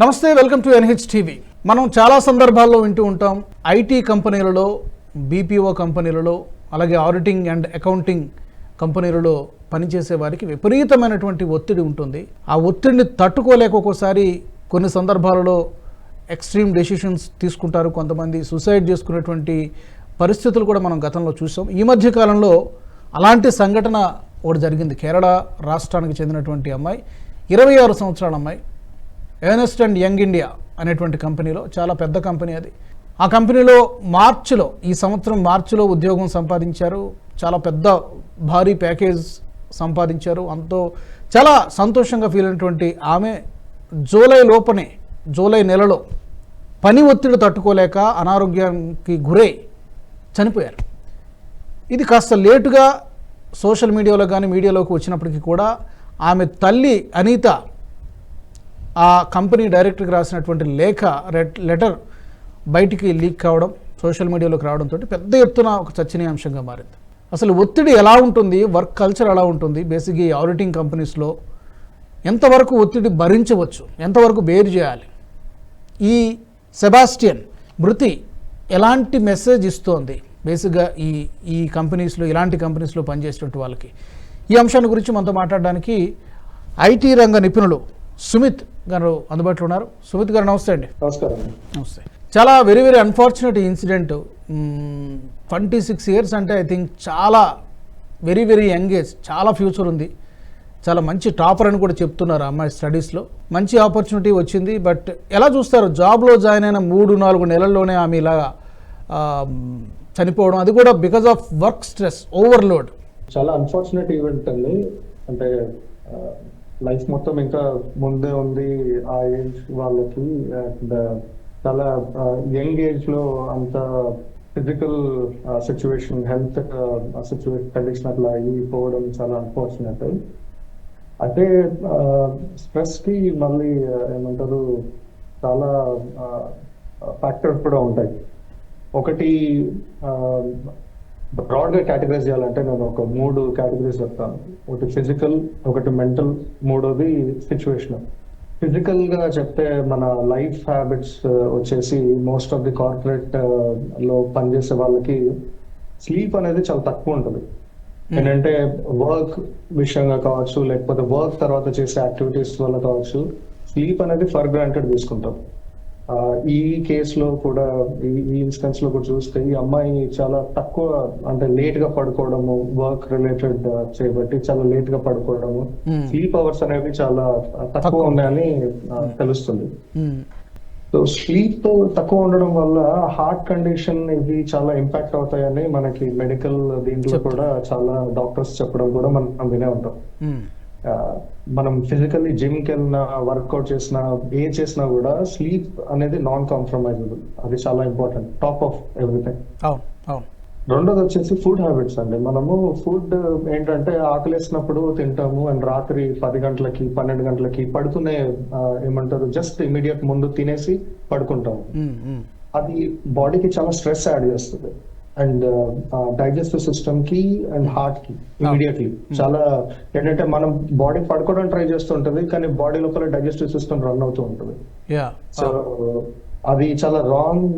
నమస్తే welcome to NH TV మనం చాలా సందర్భాల్లో వింటూ ఉంటాం ఐటీ కంపెనీలలో బీపీఓ కంపెనీలలో అలాగే ఆడిటింగ్ అండ్ అకౌంటింగ్ కంపెనీలలో పనిచేసే వారికి విపరీతమైనటువంటి ఒత్తిడి ఉంటుంది. ఆ ఒత్తిడిని తట్టుకోలేక ఒక్కోసారి కొన్ని సందర్భాలలో ఎక్స్ట్రీమ్ డెసిషన్స్ తీసుకుంటారు కొంతమంది. సూసైడ్ చేసుకునేటువంటి పరిస్థితులు కూడా మనం గతంలో చూసాం. ఈ మధ్య కాలంలో అలాంటి సంఘటన ఒకటి జరిగింది. కేరళ రాష్ట్రానికి చెందినటువంటి అమ్మాయి ఇరవై ఆరు సంవత్సరాల అమ్మాయి. ఎర్నెస్ట్ అండ్ యంగ్ ఇండియా అనేటువంటి కంపెనీలో చాలా పెద్ద కంపెనీ అది. ఆ కంపెనీలో మార్చిలో ఈ సంవత్సరం మార్చిలో ఉద్యోగం సంపాదించారు. చాలా పెద్ద భారీ ప్యాకేజ్ సంపాదించారు. అంతో చాలా సంతోషంగా ఫీల్ అయినటువంటి ఆమె జూలై లోపనే జూలై నెలలో పని ఒత్తిడి తట్టుకోలేక అనారోగ్యానికి గురై చనిపోయారు. ఇది కాస్త లేటుగా సోషల్ మీడియాలో కానీ మీడియాలోకి వచ్చినప్పటికీ కూడా ఆమె తల్లి అనిత ఆ కంపెనీ డైరెక్టర్కి రాసినటువంటి లేఖ రెట్ లెటర్ బయటికి లీక్ కావడం సోషల్ మీడియాలోకి రావడంతో పెద్ద ఎత్తున ఒక చర్చనీయాంశంగా మారింది. అసలు ఒత్తిడి ఎలా ఉంటుంది? వర్క్ కల్చర్ ఎలా ఉంటుంది? బేసిక్గా ఈ ఆడిటింగ్ కంపెనీస్లో ఎంతవరకు ఒత్తిడి భరించవచ్చు? ఎంతవరకు బేర్ చేయాలి? ఈ సెబాస్టియన్ మృతి ఎలాంటి మెసేజ్ ఇస్తోంది? బేసిక్గా ఈ ఈ కంపెనీస్లో ఇలాంటి కంపెనీస్లో పనిచేసేటువంటి వాళ్ళకి. ఈ అంశాన్ని గురించి మనతో మాట్లాడడానికి ఐటీ రంగ నిపుణులు సుమిత్ గారు అందుబాటులో ఉన్నారు. సుమిత్ గారు నమస్తే అండి. నమస్కారం నమస్తే. చాలా very very unfortunate incident twenty six years అంటే ఐ థింక్ చాలా వెరీ వెరీ యంగ్ ఏజ్ చాలా ఫ్యూచర్ ఉంది. చాలా మంచి టాపర్ అని కూడా చెప్తున్నారు అమ్మాయి స్టడీస్లో మంచి ఆపర్చునిటీ వచ్చింది. బట్ ఎలా చూస్తారు? జాబ్లో జాయిన్ అయిన మూడు నాలుగు నెలల్లోనే ఆమె ఇలా చనిపోవడం. అది కూడా because of work stress overload చాలా అన్ఫార్చునేట్ ఈవెంట్ అండి. అంటే లైఫ్ మొత్తం ఇంకా ముందే ఉంది ఆ ఏజ్ వాళ్ళకి. అండ్ చాలా యంగ్ ఏజ్లో అంత physical situation health situation condition అట్లా అయిపోవడం చాలా అన్ఫార్చునేట్ అయితే స్ట్రెస్కి మళ్ళీ ఏమంటారు చాలా ఫ్యాక్టర్స్ కూడా ఉంటాయి. ఒకటి బ్రాడ్గా కేటగరైజ్ చేయాలంటే నేను ఒక మూడు కేటగిరీస్ చెప్తాను. ఒకటి ఫిజికల్ ఒకటి మెంటల్ మూడోది సిచ్యువేషన్ ఫిజికల్గా చెప్తే మన లైఫ్ హ్యాబిట్స్ వచ్చేసి మోస్ట్ ఆఫ్ ది కార్పొరేట్లో పనిచేసే వాళ్ళకి స్లీప్ అనేది చాలా తక్కువ ఉంటుంది. ఏంటంటే వర్క్ విషయంగా కావచ్చు లేకపోతే వర్క్ తర్వాత చేసే యాక్టివిటీస్ వల్ల కావచ్చు స్లీప్ అనేది ఫర్ గ్రాంటెడ్ తీసుకుంటాం. ఈ కేసులో కూడా ఈ ఇన్స్టెన్స్లో కూడా చూస్తే ఈ అమ్మాయి చాలా తక్కువ అంటే లేట్గా పడుకోవడము వర్క్ రిలేటెడ్ చేయబట్టి చాలా లేట్గా పడుకోవడము. స్లీప్ అవర్స్ అనేవి చాలా తక్కువ ఉన్నాయని తెలుస్తుంది. సో స్లీప్ తక్కువ ఉండడం వల్ల హార్ట్ కండిషన్ ఇవి చాలా ఇంపాక్ట్ అవుతాయని మనకి మెడికల్ దీంట్లో. కూడా చాలా డాక్టర్స్ చెప్పడం కూడా మనం వినే ఉంటాం. మనం ఫిజికల్లీ జిమ్కి వెళ్ళినా వర్కౌట్ చేసినా ఏ చేసినా కూడా స్లీప్ అనేది నాన్ కాంప్రమైజబుల్ అది చాలా ఇంపార్టెంట్ టాప్ ఆఫ్ ఎవ్రీథింగ్ రెండోది వచ్చేసి ఫుడ్ హ్యాబిట్స్ అండి. మనము ఫుడ్ ఏంటంటే ఆకలేసినప్పుడు తింటాము అండ్ రాత్రి పది గంటలకి పన్నెండు గంటలకి పడుకునే ఏమంటారు జస్ట్ ఇమీడియట్ ముందు తినేసి పడుకుంటాము. అది బాడీకి చాలా స్ట్రెస్ యాడ్ చేస్తుంది. అండ్ డైజెస్టివ్ సిస్టమ్కి అండ్ హార్ట్కి ఇమీడియట్లీ చాలా ఏంటంటే మనం బాడీ పడుకోవడానికి ట్రై చేస్తుంటది కానీ బాడీ లోపల డైజెస్టివ్ సిస్టమ్ రన్ అవుతూ ఉంటుంది. సో అది చాలా wrong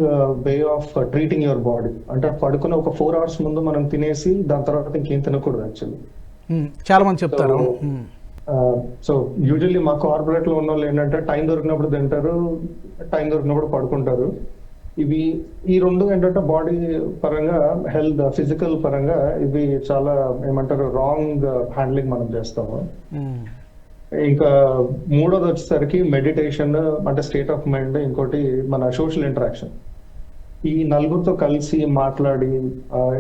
way of treating your body అంటే పడుకునే ఒక ఫోర్ అవర్స్ ముందు మనం తినేసి దాని తర్వాత ఇంకేం తినకూడదు యాక్చువల్లీ ఉమ్, చాలా మంది చెప్తారు. సో యూజువల్లీ మా కార్పొరేట్లో ఉన్న వాళ్ళు ఏంటంటే టైం దొరికినప్పుడు తింటారు టైం దొరికినప్పుడు పడుకుంటారు. ఇవి ఈ రెండు ఏంటంటే బాడీ పరంగా హెల్త్ ఫిజికల్ పరంగా ఇవి చాలా ఏమంటారు రాంగ్ హ్యాండ్లింగ్ మనం చేస్తాము. ఉమ్. ఇంకా మూడోది వచ్చేసరికి మెడిటేషన్ అంటే స్టేట్ ఆఫ్ మైండ్ ఇంకోటి మన సోషల్ ఇంటరాక్షన్. ఈ నలుగురితో కలిసి మాట్లాడి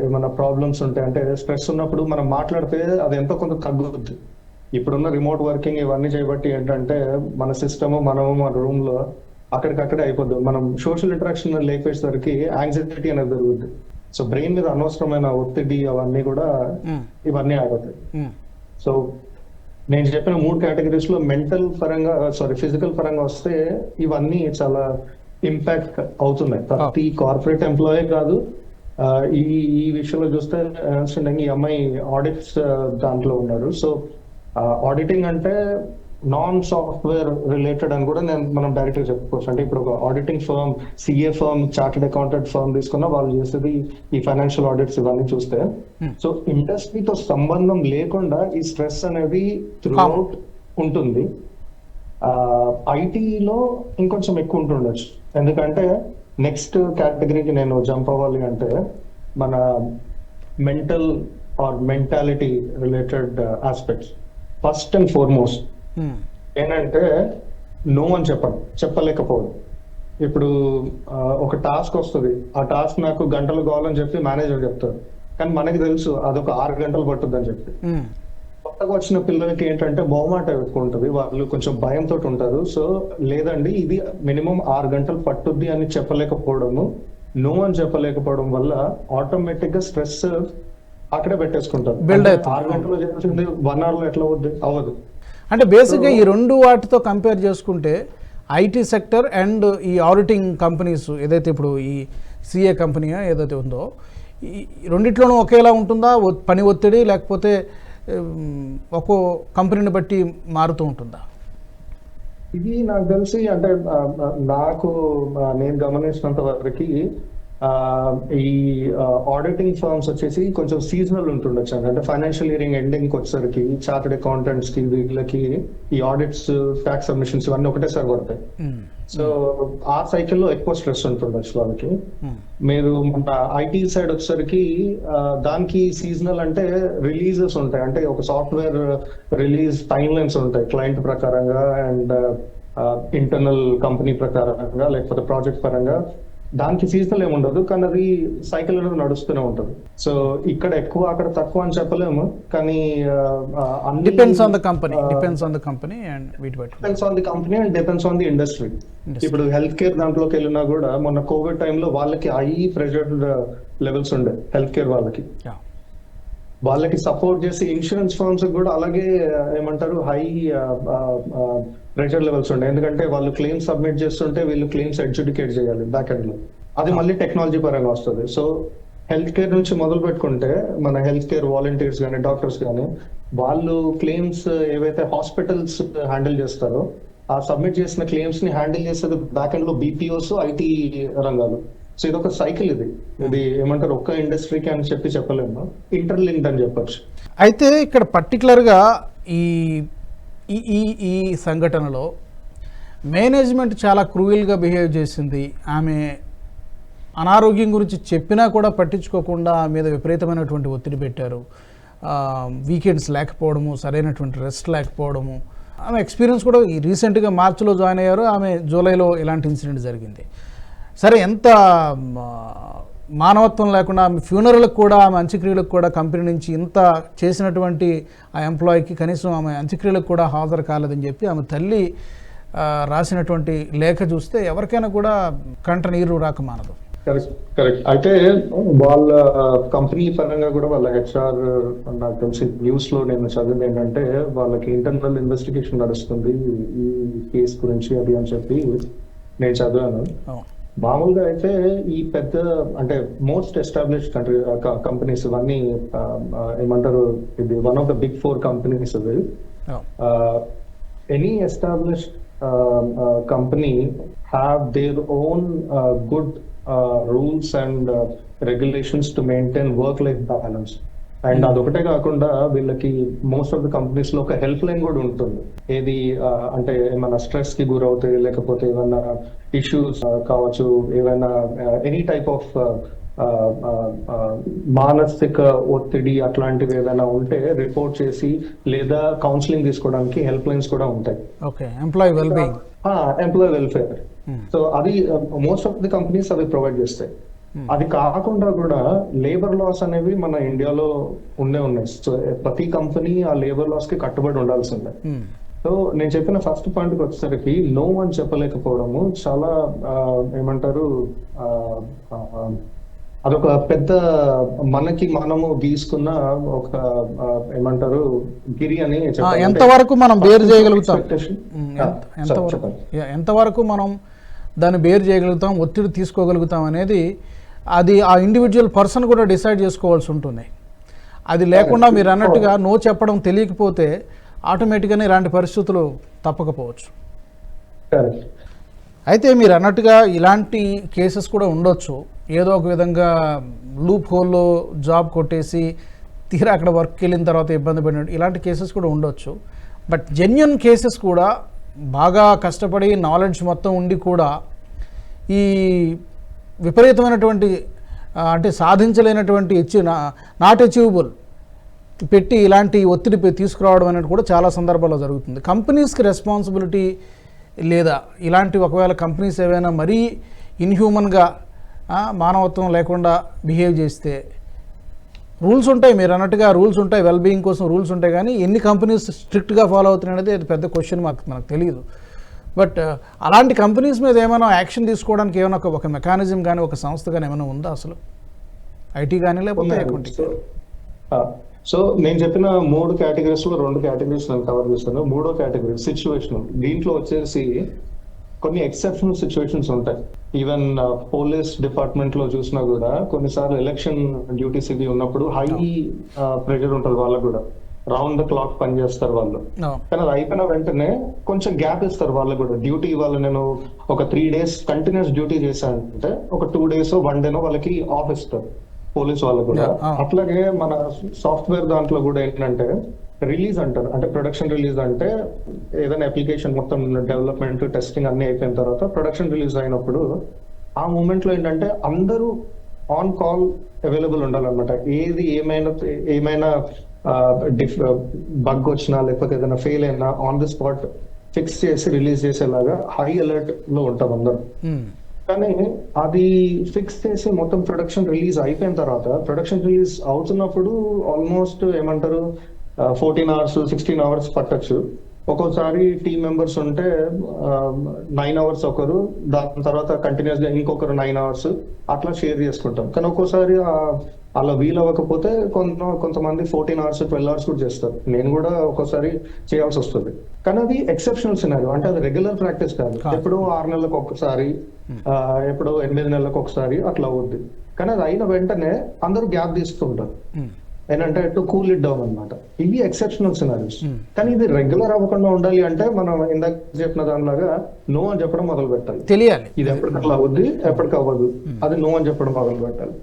ఏమైనా ప్రాబ్లమ్స్ ఉంటాయి అంటే స్ట్రెస్ ఉన్నప్పుడు మనం మాట్లాడితే అది ఎంతో కొంత తగ్గుద్ది. ఇప్పుడున్న రిమోట్ వర్కింగ్ ఇవన్నీ చేయబట్టి ఏంటంటే మన సిస్టమ్ మనము మన రూమ్లో అక్కడికక్కడే అయిపోద్ది. మనం సోషల్ ఇంటరాక్షన్ లేకపోయేసరికి యాంగ్జైటీ అనేది జరుగుద్ది సో బ్రెయిన్ మీద అనవసరమైన ఒత్తిడి అవన్నీ కూడా ఉమ్. ఇవన్నీ ఆగుతాయి. ఉమ్. సో నేను చెప్పిన మూడు కేటగిరీస్లో మెంటల్ పరంగా సారీ ఫిజికల్ పరంగా వస్తే ఇవన్నీ చాలా ఇంపాక్ట్ అవుతున్నాయి. ప్రతి కార్పొరేట్ ఎంప్లాయీ కాదు. ఈ ఈ విషయంలో చూస్తే ఈ అమ్మాయి ఆడిట్స్ దాంట్లో ఉన్నారు. సో ఆడిటింగ్ అంటే నాన్ సాఫ్ట్వేర్ రిలేటెడ్ అని కూడా నేను మనం డైరెక్ట్గా చెప్పుకోవచ్చు. అంటే ఇప్పుడు ఒక auditing firm CA firm chartered accountant firm తీసుకున్నా వాళ్ళు చేసేది ఈ ఫైనాన్షియల్ ఆడిట్స్ ఇవన్నీ చూస్తే. Hmm. సో ఇండస్ట్రీతో సంబంధం లేకుండా ఈ స్ట్రెస్ అనేది త్రూ అవుట్ ఉంటుంది. ఐటీలో ఇంకొంచెం ఎక్కువ ఉంటుండొచ్చు. ఎందుకంటే నెక్స్ట్ కేటగిరీకి నేను జంప్ అవ్వాలి అంటే మన mental or mentality related aspects first and foremost ఏంటంటే నో అని చెప్పండి చెప్పలేకపోవడం ఇప్పుడు ఒక టాస్క్ వస్తుంది. ఆ టాస్క్ నాకు గంటలు కావాలని చెప్పి మేనేజర్ చెప్తారు కానీ మనకి తెలుసు అదొక ఆరు గంటలు పట్టుద్ది అని చెప్పి. ఉమ్, కొత్తగా వచ్చిన పిల్లలకి ఏంటంటే బహుమాట ఎక్కువ వాళ్ళు కొంచెం భయంతో ఉంటారు. సో లేదండి ఇది మినిమం ఆరు గంటలు పట్టుద్ది అని చెప్పలేకపోవడము. నో అని చెప్పలేకపోవడం వల్ల ఆటోమేటిక్గా స్ట్రెస్ అక్కడే పెట్టేసుకుంటారు. ఆరు గంటలు చేసింది వన్ అవర్లో ఎట్లా అవుద్ది? అవ్వదు. అంటే బేసిక్గా ఈ రెండు వాటితో కంపేర్ చేసుకుంటే ఐటీ సెక్టర్ అండ్ ఈ ఆడిటింగ్ కంపెనీస్ ఏదైతే ఇప్పుడు ఈ సిఏ కంపెనీ ఏదైతే ఉందో ఈ రెండిట్లోనూ ఒకేలా ఉంటుందా? పని ఒత్తిడి లేకపోతే ఒక్కో కంపెనీని బట్టి మారుతూ ఉంటుందా? ఇది నాకు తెలిసి అంటే నాకు నేను గమనించినంత వరకు ఈ ఆడిటింగ్ ఫర్మ్స్ వచ్చేసి కొంచెం సీజనల్ ఉంటుండొచ్చు. అంటే ఫైనాన్షియల్ ఇయరింగ్ ఎండింగ్ వచ్చేసరికి చార్టెడ్ అకౌంటెంట్స్కి వీళ్ళకి ఈ ఆడిట్స్ ట్యాక్స్ సబ్మిషన్స్ ఇవన్నీ ఒకటేసారి పడతాయి. ఉమ్, సో ఆ సైకిల్లో ఎక్కువ స్ట్రెస్ ఉంటుండొచ్చు వాళ్ళకి. ఉమ్, మీరు మన ఐటీ సైడ్ వచ్చేసరికి దానికి సీజనల్ అంటే రిలీజెస్ ఉంటాయి. అంటే ఒక సాఫ్ట్వేర్ రిలీజ్ టైం లైన్స్ ఉంటాయి. క్లయింట్ ప్రకారంగా అండ్ ఇంటర్నల్ కంపెనీ ప్రకారంగా లేకపోతే ప్రాజెక్ట్ పరంగా. దానికి సీజనల్ ఏమి ఉండదు కానీ అది సైకిల్ అనేది నడుస్తూనే ఉంటుంది. సో ఇక్కడ ఎక్కువ అక్కడ తక్కువ అని చెప్పలేము కానీ depends on the company depends on the company and వీటి బట్టి. Depends on the company and depends on the industry ఇప్పుడు హెల్త్ కేర్ దాంట్లోకి వెళ్ళినా కూడా మొన్న కోవిడ్ టైంలో వాళ్ళకి హై ప్రెషర్ లెవెల్స్ ఉండే హెల్త్ కేర్ వాళ్ళకి. వాళ్ళకి సపోర్ట్ చేసి ఇన్సూరెన్స్ ఫర్మ్స్ కూడా అలాగే ఏమంటారు హై ప్రెషర్ లెవెల్స్ ఉండే. ఎందుకంటే వాళ్ళు క్లెయిమ్స్ సబ్మిట్ చేస్తుంటే వీళ్ళు క్లెయిమ్స్ అడ్జుడికేట్ చేయాలి బ్యాక్ ఎండ్లో. అది మళ్ళీ టెక్నాలజీ పరంగా వస్తుంది. సో హెల్త్ కేర్ నుంచి మొదలు పెట్టుకుంటే మన హెల్త్ కేర్ వాలంటీర్స్ కానీ డాక్టర్స్ కానీ వాళ్ళు క్లెయిమ్స్ ఏవైతే హాస్పిటల్స్ హ్యాండిల్ చేస్తారో ఆ సబ్మిట్ చేసిన క్లెయిమ్స్ని హ్యాండిల్ చేసేది బ్యాక్ ఎండ్లో బీపీఓస్ ఐటీ రంగాలు. సో ఇది ఒక సైకిల్ ఇది. ఇది ఏమంటారు? ఒక్క ఇండస్ట్రీకి అని చెప్పి చెప్పలేము. ఇంటర్లింక్డ్ అని చెప్పొచ్చు. అయితే ఇక్కడ పర్టికులర్గా ఈ ఈ ఈ ఈ సంఘటనలో మేనేజ్మెంట్ చాలా క్రూయల్గా బిహేవ్ చేసింది. ఆమె అనారోగ్యం గురించి చెప్పినా కూడా పట్టించుకోకుండా మీద విపరీతమైనటువంటి ఒత్తిడి పెట్టారు. వీకెండ్స్ లేకపోవడము సరైనటువంటి రెస్ట్ లేకపోవడము. ఆమె ఎక్స్పీరియన్స్ కూడా ఈ రీసెంట్గా మార్చిలో జాయిన్ అయ్యారు. ఆమె జూలైలో ఇలాంటి ఇన్సిడెంట్ జరిగింది. సరే ఎంత మానవత్వం లేకుండా ఆమె ఫ్యూనరల్కి కూడా ఆమె అంత్యక్రియలకు కూడా కంపెనీ నుంచి ఇంత చేసినటువంటి ఆ ఎంప్లాయీకి కనీసం ఆమె అంత్యక్రియలకు కూడా హాజరు కాలేదని చెప్పి ఆమె తల్లి రాసినటువంటి లేఖ చూస్తే ఎవరికైనా కూడా కంట నీరు రాక మానదు. కరెక్ట్ కరెక్ట్ అయితే వాళ్ళ కంపెనీ పరంగా కూడా వాళ్ళ హెచ్ఆర్ నాకు తెలిసి న్యూస్లో నేను చదివింది ఏంటంటే వాళ్ళకి ఇంటర్నల్ ఇన్వెస్టిగేషన్ నడుస్తుంది ఈ కేసు గురించి అది అని చెప్పి నేను చదివాను. మామూలుగా అయితే ఈ పెద్ద అంటే మోస్ట్ ఎస్టాబ్లిష్ కంట్రీ కంపెనీస్ ఇవన్నీ ఆ, ఆ, ఏమంటారు ఇది one of the big four companies ఇవి అవును. uh, any established uh, uh, company have their own uh, good uh, rules and and అదొకటే కాకుండా వీళ్ళకి మోస్ట్ ఆఫ్ ద కంపెనీస్లో ఒక హెల్ప్ లైన్ కూడా ఉంటుంది. ఏది అంటే ఏమైనా స్ట్రెస్కి గురవుతాయి లేకపోతే ఏమైనా ఇష్యూస్ కావచ్చు ఏమైనా ఎనీ టైప్ ఆఫ్ మానసిక ఒత్తిడి అట్లాంటివి ఏదైనా ఉంటే రిపోర్ట్ చేసి లేదా కౌన్సిలింగ్ తీసుకోవడానికి హెల్ప్ లైన్స్ కూడా ఉంటాయి. Okay employee wellbeing employ welfare so అది మోస్ట్ ఆఫ్ ది కంపెనీస్ అవి ప్రొవైడ్ చేస్తాయి. అది కాకుండా కూడా లేబర్ లాస్ అనేవి మన ఇండియాలో ఉండే ఉన్నాయి. సో ప్రతి కంపెనీ ఆ లేబర్ లాస్కి కట్టుబడి ఉండాల్సిందే. సో నేను చెప్పిన ఫస్ట్ పాయింట్ వచ్చేసరికి నో అని చెప్పలేకపోవడము చాలా ఏమంటారు అదొక పెద్ద మనకి మనము గీసుకున్న ఒక ఏమంటారు గిరి అని. ఎంతవరకు మనం బేర్ చేయగలుగుతాం. యా, ఎంతవరకు మనం దాన్ని బేర్ చేయగలుగుతాం ఒత్తిడి తీసుకోగలుగుతాం అనేది అది ఆ ఇండివిజువల్ పర్సన్ కూడా డిసైడ్ చేసుకోవాల్సి ఉంటుంది. అది లేకుండా మీరు అన్నట్టుగా నో చెప్పడం తెలియకపోతే ఆటోమేటిక్గానే ఇలాంటి పరిస్థితులు తప్పకపోవచ్చు. అయితే మీరు అన్నట్టుగా ఇలాంటి కేసెస్ కూడా ఉండొచ్చు. ఏదో ఒక విధంగా లూప్ హోల్లో జాబ్ కొట్టేసి తీరా అక్కడ వర్క్కి వెళ్ళిన తర్వాత ఇబ్బంది పడిన ఇలాంటి కేసెస్ కూడా ఉండొచ్చు. బట్ జెన్యున్ కేసెస్ కూడా బాగా కష్టపడి నాలెడ్జ్ మొత్తం ఉండి కూడా ఈ విపరీతమైనటువంటి అంటే సాధించలేనటువంటి అచీవ్ నాట్ అచీవబుల్ పెట్టి ఇలాంటి ఒత్తిడి తీసుకురావడం అనేది కూడా చాలా సందర్భాల్లో జరుగుతుంది. కంపెనీస్కి రెస్పాన్సిబిలిటీ లేదా ఇలాంటి ఒకవేళ కంపెనీస్ ఏవైనా మరీ ఇన్హ్యూమన్గా మానవత్వం లేకుండా బిహేవ్ చేస్తే రూల్స్ ఉంటాయి. మీరు అన్నట్టుగా రూల్స్ ఉంటాయి. వెల్బీయింగ్ కోసం రూల్స్ ఉంటాయి. కానీ ఎన్ని కంపెనీస్ స్ట్రిక్ట్గా ఫాలో అవుతున్నాయి అనేది అది పెద్ద క్వశ్చన్ మాకు మనకు తెలియదు. బట్ అలాంటి కంపెనీస్ మీద ఏమైనా యాక్షన్ తీసుకోవడానికి ఏమైనా ఒక మెకానిజం కానీ ఒక సంస్థ కానీ ఏమైనా ఉందా అసలు? ఐటీ కానీ లేకపోతే సో నేను చెప్పిన మూడు కేటగిరీస్లో రెండు కేటగిరీస్ నేను కవర్ చేస్తాను మూడో కేటగిరీ సిచ్యువేషన్ దీంట్లో వచ్చేసి కొన్ని ఎక్సెప్షనల్ సిచ్యువేషన్స్ ఉంటాయి. ఈవెన్ పోలీస్ డిపార్ట్మెంట్లో చూసినా కూడా కొన్నిసార్లు ఎలక్షన్ డ్యూటీస్ ఇవి ఉన్నప్పుడు హై ప్రెషర్ ఉంటుంది వాళ్ళకు కూడా. రౌండ్ ద క్లాక్ పని చేస్తారు వాళ్ళు. కానీ అది అయిపోయిన వెంటనే కొంచెం గ్యాప్ ఇస్తారు వాళ్ళు కూడా. డ్యూటీ వాళ్ళు నేను ఒక త్రీ డేస్ కంటిన్యూస్ డ్యూటీ చేశానంటే ఒక టూ డేస్ వన్ డేనో వాళ్ళకి ఆఫ్ ఇస్తారు. పోలీస్ వాళ్ళు కూడా. Ah. అట్లాగే మన సాఫ్ట్వేర్ దాంట్లో కూడా ఏంటంటే రిలీజ్ అంటారు. అంటే ప్రొడక్షన్ రిలీజ్ అంటే ఏదైనా అప్లికేషన్ మొత్తం డెవలప్మెంట్ టెస్టింగ్ అన్ని అయిపోయిన తర్వాత ప్రొడక్షన్ రిలీజ్ అయినప్పుడు ఆ మూమెంట్లో ఏంటంటే అందరూ ఆన్ కాల్ అవైలబుల్ ఉండాలన్నమాట. ఏది ఏమైనా ఏమైనా బగ్ వచ్చినా లేకపోతే ఏదైనా ఫెయిల్ అయినా ఆన్ ది స్పాట్ ఫిక్స్ చేసి రిలీజ్ చేసేలాగా హై అలర్ట్లో ఉంటాం అందరం. కానీ అది ఫిక్స్ చేసి మొత్తం ప్రొడక్షన్ రిలీజ్ అయిపోయిన తర్వాత ప్రొడక్షన్ రిలీజ్ అవుతున్నప్పుడు ఆల్మోస్ట్ ఏమంటారు ఫోర్టీన్ అవర్స్ సిక్స్టీన్ అవర్స్ పట్టొచ్చు. ఒక్కోసారి టీమ్ మెంబర్స్ ఉంటే నైన్ అవర్స్ ఒకరు దాని తర్వాత కంటిన్యూస్గా ఇంకొకరు నైన్ అవర్స్ అట్లా షేర్ చేసుకుంటాం. కానీ ఒక్కోసారి ఆ- అలా వీలు అవ్వకపోతే కొంత కొంతమంది ఫోర్టీన్ అవర్స్ ట్వెల్వ్ అవర్స్ కూడా చేస్తారు. నేను కూడా ఒక్కోసారి చేయాల్సి వస్తుంది. కానీ అది ఎక్సెప్షనల్ సినారియో అంటే అది రెగ్యులర్ ప్రాక్టీస్ కాదు. ఎప్పుడో ఆరు నెలలకు ఒకసారి ఎప్పుడో ఎనిమిది నెలలకు ఒకసారి అట్లా అవుద్ది. కానీ అది అయిన వెంటనే అందరూ గ్యాప్ తీసుకుంటారు ఏంటంటే టు కూల్ ఇట్ డౌన్ అన్నమాట. ఇవి ఎక్సెప్షనల్ సినారీస్. కానీ ఇది రెగ్యులర్ అవ్వకుండా ఉండాలి అంటే మనం ఇందాక చెప్పిన దానిలాగా నో అని చెప్పడం మొదలు పెట్టాలి తెలియాలి. ఇది ఎప్పటికట్లా అవుద్ది ఎప్పటికి అవ్వదు అది నో అని చెప్పడం మొదలు పెట్టాలి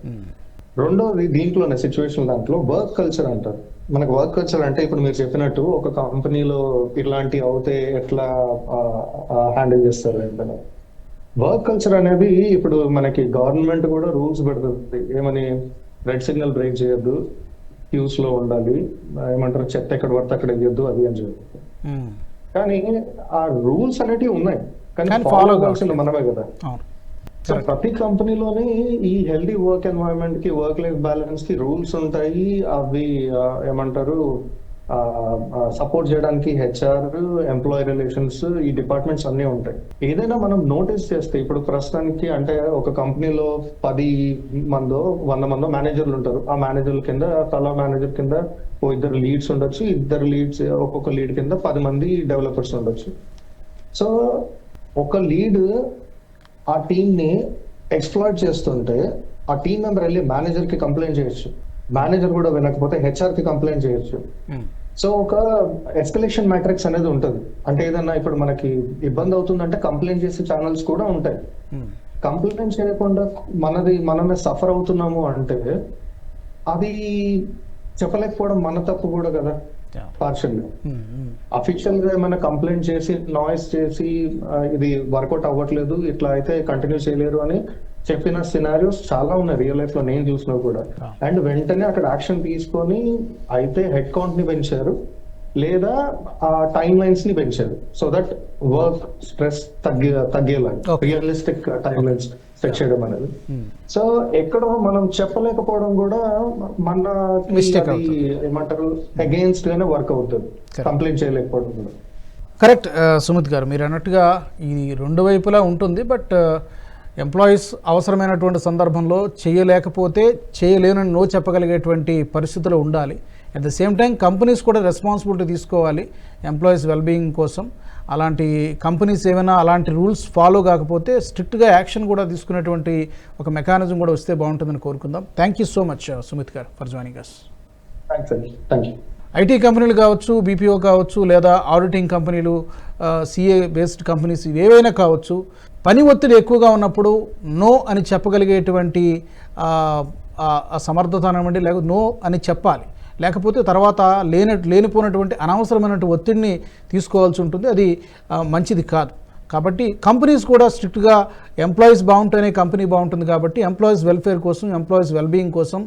రెండోది దీంట్లోనే సిచ్యువేషన్ దాంట్లో వర్క్ కల్చర్ అంటారు. మనకు వర్క్ కల్చర్ అంటే ఇప్పుడు మీరు చెప్పినట్టు ఒక కంపెనీలో ఇలాంటి అవుతే ఎట్లా హ్యాండిల్ చేస్తారు ఏంటనే వర్క్ కల్చర్ అనేది ఇప్పుడు మనకి గవర్నమెంట్ కూడా రూల్స్ పెడుతుంది. ఏమని రెడ్ సిగ్నల్ బ్రేక్ చేయొద్దు క్యూస్లో ఉండాలి ఏమంటారు చెత్త ఎక్కడ పడితే అక్కడ వేయొద్దు అది అని చెప్పి. కానీ ఆ రూల్స్ అనేటివి ఉన్నాయి. కానీ ఫాలో కావాల్సింది మనమే కదా. సో ప్రతి కంపెనీలోని ఈ హెల్దీ వర్క్ ఎన్వైరన్మెంట్కి వర్క్ లైఫ్ బ్యాలెన్స్కి రూల్స్ ఉంటాయి. అవి ఆ, ఏమంటారు సపోర్ట్ చేయడానికి హెచ్ఆర్ ఎంప్లాయీ రిలేషన్స్ ఈ డిపార్ట్మెంట్స్ అన్ని ఉంటాయి. ఏదైనా మనం నోటీస్ చేస్తే ఇప్పుడు ప్రస్తుతానికి అంటే ఒక కంపెనీలో పది మందో వంద మందో మేనేజర్లు ఉంటారు. ఆ మేనేజర్ల కింద తలా మేనేజర్ కింద ఓ ఇద్దరు లీడ్స్ ఉండొచ్చు. ఇద్దరు లీడ్స్ ఒక్కొక్క లీడ్ కింద పది మంది డెవలపర్స్ ఉండొచ్చు. సో ఒక లీడ్ ఆ టీమ్ని ఎక్స్ప్లాయిట్ చేస్తుంటే ఆ టీం మెంబర్ వెళ్ళి మేనేజర్కి కంప్లైంట్ చేయొచ్చు. మేనేజర్ కూడా వినకపోతే హెచ్ఆర్కి కంప్లైంట్ చేయొచ్చు. సో ఒక ఎస్కలేషన్ మ్యాట్రిక్స్ అనేది ఉంటుంది. అంటే ఏదన్నా ఇప్పుడు మనకి ఇబ్బంది అవుతుందంటే కంప్లైంట్ చేసే ఛానల్స్ కూడా ఉంటాయి. కంప్లైంట్ చేయకుండా మనది మనమే సఫర్ అవుతున్నాము అంటే అది చెప్పలేకపోవడం మన తప్పు కూడా కదా. పార్షల్ అఫీషియల్గా ఏమైనా కంప్లైంట్ చేసి నాయిస్ చేసి ఇది వర్కౌట్ అవ్వట్లేదు ఇట్లా అయితే కంటిన్యూ చేయలేరు అని చెప్పిన సినారియోస్ చాలా ఉన్నాయి రియల్ లైఫ్లో నేను చూసినా కూడా. అండ్ వెంటనే అక్కడ యాక్షన్ తీసుకొని అయితే హెడ్ కౌంట్ని పెంచారు. లేదా ఆ టైం లైన్స్ని పెంచారు సో దట్ వర్క్ స్ట్రెస్ తగ్గే Okay. Realistic time lines set చేయడం అనేది. సో ఎక్కడో మనం చెప్పలేకపోవడం కూడా మన. ఏమంటారు? అగేన్స్ట్ గానే వర్క్ అవుతుంది. కంప్లైంట్ చేయలేకపోవడం కూడా. కరెక్ట్ సుమిత్ గారు మీరు అన్నట్టుగా ఇది రెండు వైపులా ఉంటుంది బట్ ఎంప్లాయీస్ అవసరమైనటువంటి సందర్భంలో చేయలేకపోతే చేయలేనని నో చెప్పగలిగేటువంటి పరిస్థితులు ఉండాలి. At the same time companies కూడా రెస్పాన్సిబిలిటీ తీసుకోవాలి ఎంప్లాయీస్ వెల్బీయింగ్ కోసం. అలాంటి కంపెనీస్ ఏమైనా అలాంటి రూల్స్ ఫాలో కాకపోతే స్ట్రిక్ట్గా యాక్షన్ కూడా తీసుకునేటువంటి ఒక మెకానిజం కూడా వస్తే బాగుంటుందని కోరుకుందాం. Thank you so much Sumit గారు ఫర్ జాయినింగ్ అస్ థ్యాంక్స్ అండి థ్యాంక్ యూ ఐటీ కంపెనీలు కావచ్చు బీపీఓ కావచ్చు లేదా ఆడిటింగ్ కంపెనీలు సిఏ బేస్డ్ కంపెనీస్ ఏవైనా కావచ్చు పని ఒత్తిడి ఎక్కువగా ఉన్నప్పుడు నో అని చెప్పగలిగేటువంటి ఆ, ఆ సమర్థత అనివ్వండి లేక నో అని చెప్పాలి. లేకపోతే తర్వాత లేని లేనిపోయినటువంటి అనవసరమైనటువంటి ఒత్తిడిని తీసుకోవాల్సి ఉంటుంది. అది మంచిది కాదు. కాబట్టి కంపెనీస్ కూడా స్ట్రిక్ట్గా ఎంప్లాయీస్ బాగుంటేనే కంపెనీ బాగుంటుంది కాబట్టి ఎంప్లాయీస్ వెల్ఫేర్ కోసం ఎంప్లాయీస్ వెల్బీయింగ్ కోసం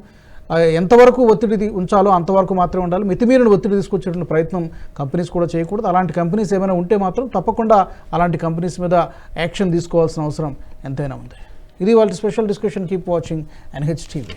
ఎంతవరకు ఒత్తిడి ఉంచాలో అంతవరకు మాత్రమే ఉండాలి. మితిమీరిన ఒత్తిడి తీసుకొచ్చేటువంటి ప్రయత్నం కంపెనీస్ కూడా చేయకూడదు. అలాంటి కంపెనీస్ ఏమైనా ఉంటే మాత్రం తప్పకుండా అలాంటి కంపెనీస్ మీద యాక్షన్ తీసుకోవాల్సిన అవసరం ఎంతైనా ఉంది. ఇది వాళ్ళ special discussion. Keep watching NH TV.